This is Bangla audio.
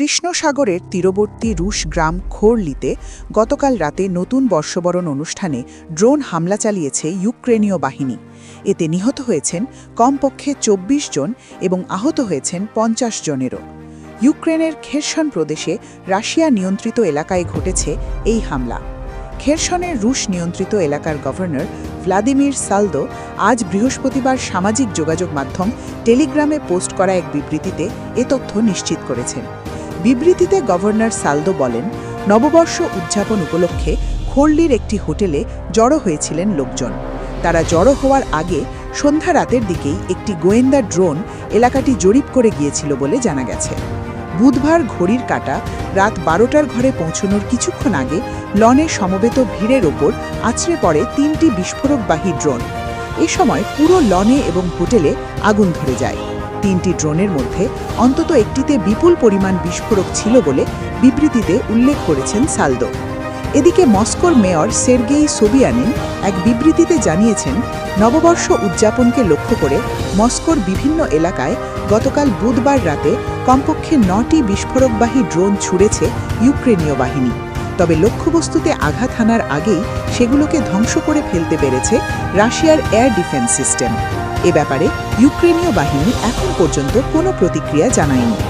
কৃষ্ণসাগরের তীরবর্তী রুশ গ্রাম খোরলিতে গতকাল রাতে নতুন বর্ষবরণ অনুষ্ঠানে ড্রোন হামলা চালিয়েছে ইউক্রেনীয় বাহিনী। এতে নিহত হয়েছেন কমপক্ষে ২৪ জন এবং আহত হয়েছেন পঞ্চাশ জনেরও। ইউক্রেনের খেরসন প্রদেশে রাশিয়া নিয়ন্ত্রিত এলাকায় ঘটেছে এই হামলা। খেরসনের রুশ নিয়ন্ত্রিত এলাকার গভর্নর ভ্লাদিমির সালদো আজ বৃহস্পতিবার সামাজিক যোগাযোগ মাধ্যম টেলিগ্রামে পোস্ট করা এক বিবৃতিতে এ তথ্য নিশ্চিত করেছেন। বিবৃতিতে গভর্নর সালদো বলেন, নববর্ষ উদযাপন উপলক্ষে খোরলির একটি হোটেলে জড়ো হয়েছিলেন লোকজন। তারা জড়ো হওয়ার আগে সন্ধ্যা রাতের দিকেই একটি গোয়েন্দা ড্রোন এলাকাটি জরিপ করে গিয়েছিল বলে জানা গেছে। বুধবার ঘড়ির কাটা রাত বারোটার ঘরে পৌঁছনোর কিছুক্ষণ আগে লনে সমবেত ভিড়ের ওপর আছড়ে পড়ে তিনটি বিস্ফোরকবাহী ড্রোন। এ সময় পুরো লনে এবং হোটেলে আগুন ধরে যায়। তিনটি ড্রোনের মধ্যে অন্তত একটিতে বিপুল পরিমাণ বিস্ফোরক ছিল বলে বিবৃতিতে উল্লেখ করেছেন সালদো। এদিকে মস্কোর মেয়র সের্গেই সোবিয়ানিন এক বিবৃতিতে জানিয়েছেন, নববর্ষ উদযাপনকে লক্ষ্য করে মস্কোর বিভিন্ন এলাকায় গতকাল বুধবার রাতে কমপক্ষে নটি বিস্ফোরকবাহী ড্রোন ছুড়েছে ইউক্রেনীয় বাহিনী। তবে লক্ষ্যবস্তুতে আঘাত হানার আগেই সেগুলোকে ধ্বংস করে ফেলতে পেরেছে রাশিয়ার এয়ার ডিফেন্স সিস্টেম। এ ব্যাপারে ইউক্রেনীয় বাহিনী এখন পর্যন্ত কোনো প্রতিক্রিয়া জানায়নি।